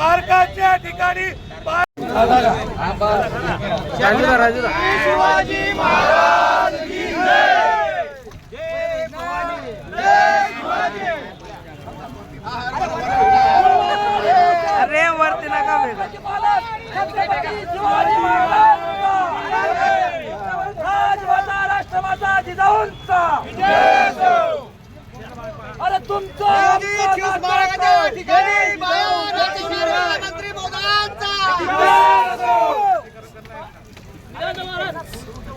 पार्काच्या ठिकाणी शिवाजी महाराज अरे वरती नका राजमाता राष्ट्रमाता जिजाऊंचा अरे तुमचा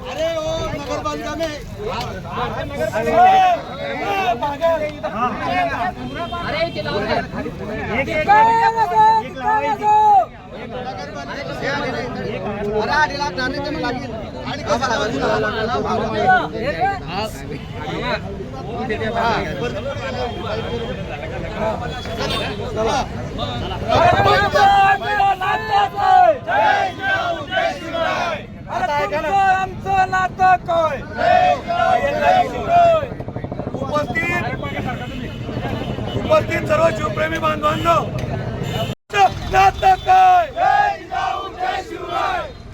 अरे ओ नगरपालिका में अरे आठ लाख नाणे तुम्ही लागेल आणि कसा लागेल आमचं नातं काय? उपस्थित उपस्थित सर्व शिवप्रेमी बांधवांनो नातं काय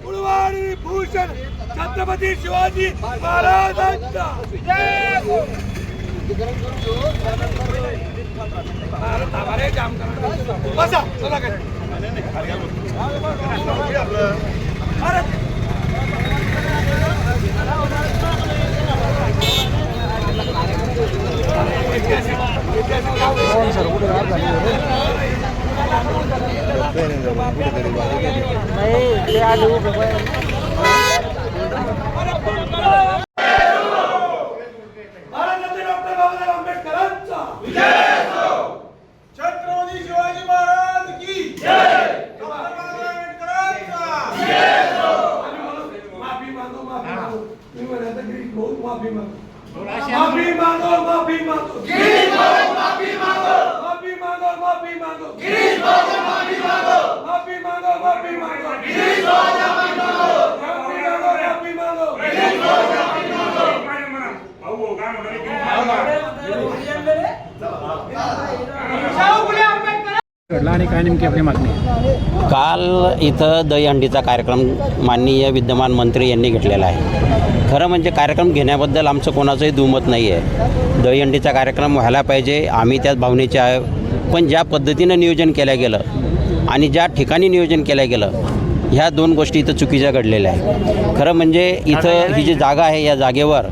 उडवाडी भूषण छत्रपती शिवाजी महाराजांचा अरे जाम करा. बसा चला काय भारतरत्न डॉक्टर बाबासाहेब माफी मांगो माफी मांगो गिरीश बाबू माफी मांगो माफी मांगो माफी मांगो गिरीश बाबू माफी मांगो माफी मांगो माफी मांगो गिरीश बाबू माफी मांगो माफी मांगो माफी मांगो गिरीश बाबू माफी मांगो मारे मना बाबू गाना नहीं गाना आणि काय नेमकी आपली मागणी? काल इथं दहीहंडीचा कार्यक्रम माननीय विद्यमान मंत्री यांनी घेतलेला आहे. खरं म्हणजे कार्यक्रम घेण्याबद्दल आमचं कोणाचंही दुमत नाही आहे दहीहंडीचा कार्यक्रम व्हायला पाहिजे आम्ही त्याच भावनेचे आहे पण ज्या पद्धतीनं नियोजन केलं गेलं आणि ज्या ठिकाणी नियोजन केलं गेलं ह्या दोन गोष्टी इथं चुकीच्या घडलेल्या आहे खरं म्हणजे इथं ही जी जागा आहे या जागेवर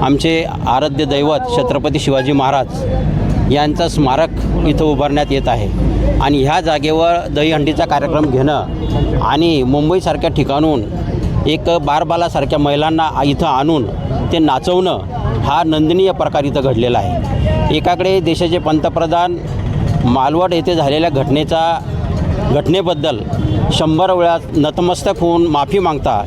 आमचे आराध्य दैवत छत्रपती शिवाजी महाराज यांचं स्मारक इथं उभारण्यात येत आहे. आणि ह्या जागेवर दहीहंडीचा कार्यक्रम घेणं आणि मुंबईसारख्या ठिकाणून एक बारबालासारख्या महिलांना इथं आणून ते नाचवणं हा नंदनीय प्रकार इथं घडलेला आहे. एकाकडे देशाचे पंतप्रधान मालवड येथे झालेल्या घटनेचा घटनेबद्दल शंभर वेळा नतमस्तक होऊन माफी मागता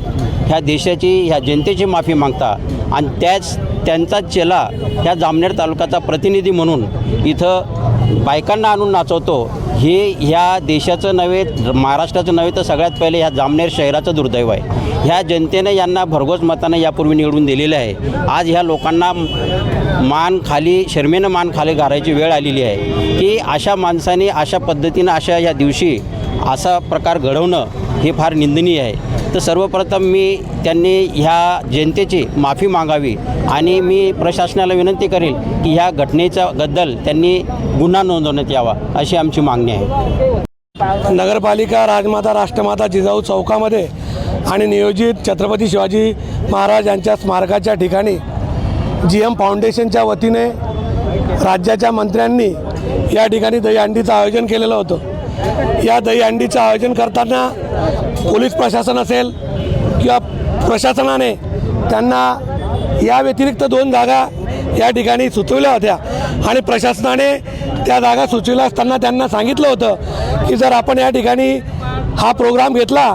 ह्या देशाची ह्या जनतेची माफी मागता आणि त्याच त्यांचा चेला ह्या जामनेर तालुक्याचा प्रतिनिधी म्हणून इथं बायकांना आणून नाचवतो. हे ह्या देशाचं नव्हे महाराष्ट्राचं नव्हे तर सगळ्यात पहिले ह्या जामनेर शहराचं दुर्दैव आहे. ह्या जनतेने यांना भरघोस मतानं यापूर्वी निवडून दिलेलं आहे. आज ह्या लोकांना मान खाली शर्मेनं मान खाली घालायची वेळ आलेली आहे. की अशा माणसाने अशा पद्धतीनं अशा या दिवशी असा प्रकार घडवणं हे फार निंदनीय आहे. तर सर्वप्रथम मी त्यांनी ह्या जनतेची माफी मागावी आणि मी प्रशासनाला विनंती करेल की ह्या घटनेचा बद्दल त्यांनी गुन्हा नोंदवण्यात यावा अशी आमची मागणी आहे. नगरपालिका राजमाता राष्ट्रमाता जिजाऊ चौकामध्ये आणि नियोजित छत्रपती शिवाजी महाराज यांच्या स्मारकाच्या ठिकाणी जी एम फाउंडेशनच्या वतीने राज्याच्या मंत्र्यांनी या ठिकाणी दहीहंडीचं आयोजन केलेलं होतं. या दहीहंडीचं आयोजन करताना पोलीस प्रशासन असेल किंवा प्रशासनाने त्यांना या व्यतिरिक्त दोन जागा या ठिकाणी सुचवल्या होत्या. आणि प्रशासनाने त्या जागा सुचविल्या असताना त्यांना सांगितलं होतं की जर आपण या ठिकाणी हा प्रोग्राम घेतला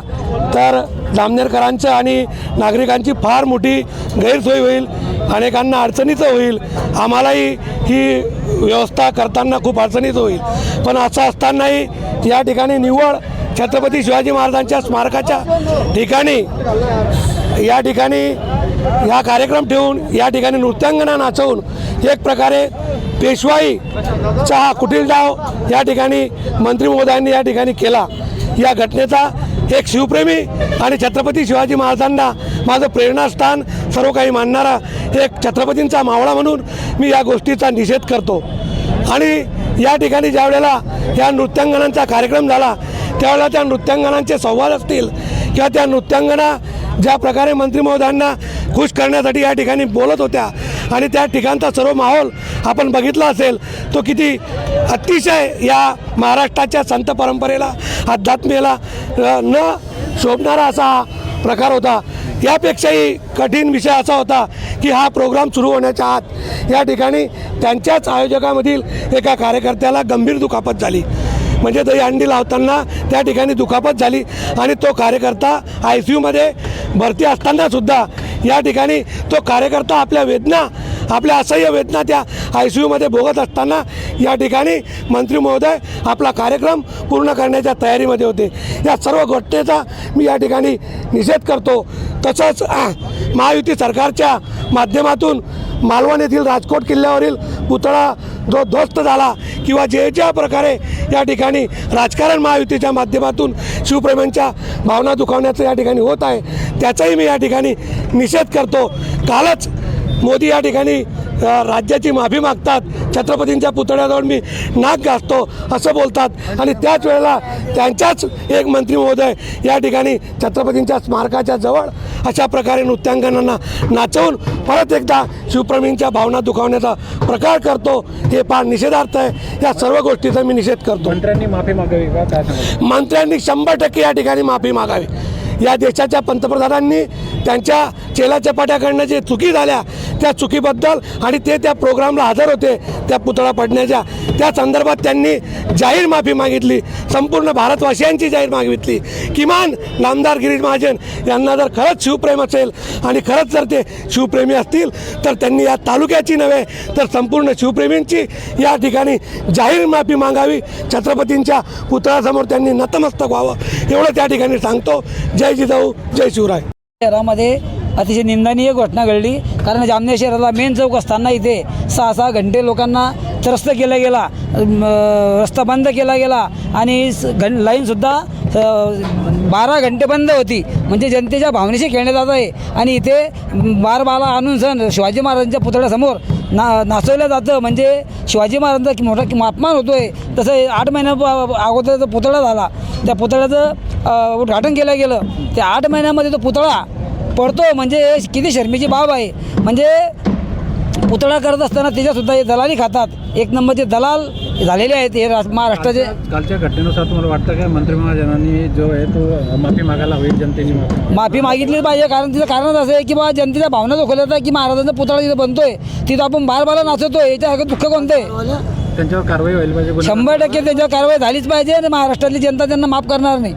तर जामनेरकरांचं आणि नागरिकांची फार मोठी गैरसोय होईल. अनेकांना अडचणीचं होईल. आम्हालाही ही व्यवस्था करताना खूप अडचणीचं होईल. पण असं असतानाही या ठिकाणी निव्वळ छत्रपती शिवाजी महाराजांच्या स्मारकाच्या ठिकाणी या ठिकाणी हा कार्यक्रम ठेवून या ठिकाणी नृत्यांगना नाचवून एक प्रकारे पेशवाईचा हा कुटील डाव या ठिकाणी मंत्री महोदयांनी या ठिकाणी केला. या घटनेचा एक शिवप्रेमी आणि छत्रपती शिवाजी महाराजांना माझं प्रेरणास्थान सर्व काही मानणारा एक छत्रपतींचा मावळा म्हणून मी या गोष्टीचा निषेध करतो. आणि या ठिकाणी ज्या वेळेला या नृत्यांगनांचा कार्यक्रम झाला त्यावेळेला त्या नृत्यांगनांचे संवाद असतील किंवा त्या नृत्यांगणा ज्या प्रकारे मंत्री महोदयांना खुश करण्यासाठी या ठिकाणी बोलत होत्या आणि त्या ठिकाणचा सर्व माहोल आपण बघितला असेल तो किती अतिशय या महाराष्ट्राच्या संत परंपरेला अध्यात्मेला न शोभणारा असा हा प्रकार होता. यापेक्षाही कठीण विषय असा होता की हा प्रोग्राम सुरू होण्याच्या आत या ठिकाणी त्यांच्याच आयोजकामधील एका कार्यकर्त्याला गंभीर दुखापत झाली. म्हणजे दही अंडी लावताना त्या ठिकाणी दुखापत झाली आणि तो कार्यकर्ता आय सी यूमध्ये भरती असताना सुद्धा या ठिकाणी तो कार्यकर्ता आपल्या वेदना आपल्या असह्य वेदना त्या आय सी यूमध्ये भोगत असताना या ठिकाणी मंत्री महोदय आपला कार्यक्रम पूर्ण करण्याच्या तयारीमध्ये होते. या सर्व घटनेचा मी या ठिकाणी निषेध करतो. तसंच महायुती सरकारच्या माध्यमातून मालवण येथील राजकोट किल्ल्यावरील पुतळा जो ध्वस्त झाला किंवा जे ज्या प्रकारे या ठिकाणी राजकारण महायुतीच्या माध्यमातून शिवप्रेमींच्या भावना दुखावण्याचं या ठिकाणी होत आहे त्याचाही मी या ठिकाणी निषेध करतो. कालच मोदी या ठिकाणी राज्याची माफी मागतात छत्रपतींच्या पुतळ्याजवळ मी नाक घासतो असं बोलतात आणि त्याच वेळेला त्यांच्याच एक मंत्री महोदय या ठिकाणी छत्रपतींच्या स्मारकाच्या जवळ अशा प्रकारे नृत्यांगनांना नाचवून परत एकदा शिवप्रेमींच्या भावना दुखावण्याचा प्रकार करतो. हे फार निषेधार्थ आहे. या सर्व गोष्टीचा मी निषेध करतो. मंत्र्यांनी माफी मागावी का? मंत्र्यांनी शंभर टक्के या ठिकाणी माफी मागावी. या देशाच्या पंतप्रधानांनी त्यांच्या चेलाचपाट्याकडनं जे चुकी झाल्या त्या चुकीबद्दल आणि ते त्या प्रोग्रामला हजर होते त्या पुतळा पडण्याच्या त्या संदर्भात त्यांनी जाहीर माफी मागितली संपूर्ण भारतवासियांची जाहीर मागितली. किमान नामदार गिरीश महाजन यांना जर खरंच शिवप्रेम असेल आणि खरंच जर ते शिवप्रेमी असतील तर त्यांनी या तालुक्याची नव्हे तर संपूर्ण शिवप्रेमींची या ठिकाणी जाहीर माफी मागावी. छत्रपतींच्या पुतळ्यासमोर त्यांनी नतमस्तक व्हावं. एवढं त्या ठिकाणी सांगतो. जय जिजाऊ जय शिवराय. शहरामध्ये अतिशय निंदनीय घटना घडली. कारण जामनेर शहराला मेन चौक असताना इथे सहा सहा घंटे लोकांना त्रस्त केला गेला रस्ता बंद केला गेला. आणि स- घं लाईनसुद्धा बारा घंटे बंद होती. म्हणजे जनतेच्या भावनेशी खेळण्यात जात आहे. आणि इथे बार बाला आणून सण शिवाजी महाराजांच्या पुतळ्यासमोर ना नाचवलं जातं. म्हणजे शिवाजी महाराजांचा मोठा अपमान होतो आहे तसं आठ महिन्या अगोदर पुतळा झाला. त्या पुतळ्याचं उद्घाटन केलं गेलं. त्या आठ महिन्यामध्ये तो पुतळा पडतो. म्हणजे किती शर्मीची बाब आहे. म्हणजे पुतळा करत असताना त्याच्यासुद्धा हे दलाली खातात. एक नंबरचे दलाल झालेले आहेत हे महाराष्ट्राचे. कालच्या घटनेनुसार तुम्हाला वाटतं का? मंत्री महाजनांनी जो आहे तो माफी मागायला हवी जनतेची माफी मागितली पाहिजे. कारण तिचं कारणच असं आहे की बा जनतेच्या भावना दुखवल्या जातात की महाराजांचा पुतळा तिथं बनतोय तिथं आपण बार बारा नाचवतोय याच्यासारखं दुःख कोणतं? आहे त्यांच्यावर कारवाई व्हायला पाहिजे शंभर टक्के त्याच्यावर कारवाई झालीच पाहिजे आणि महाराष्ट्रातली जनता त्यांना माफ करणार नाही.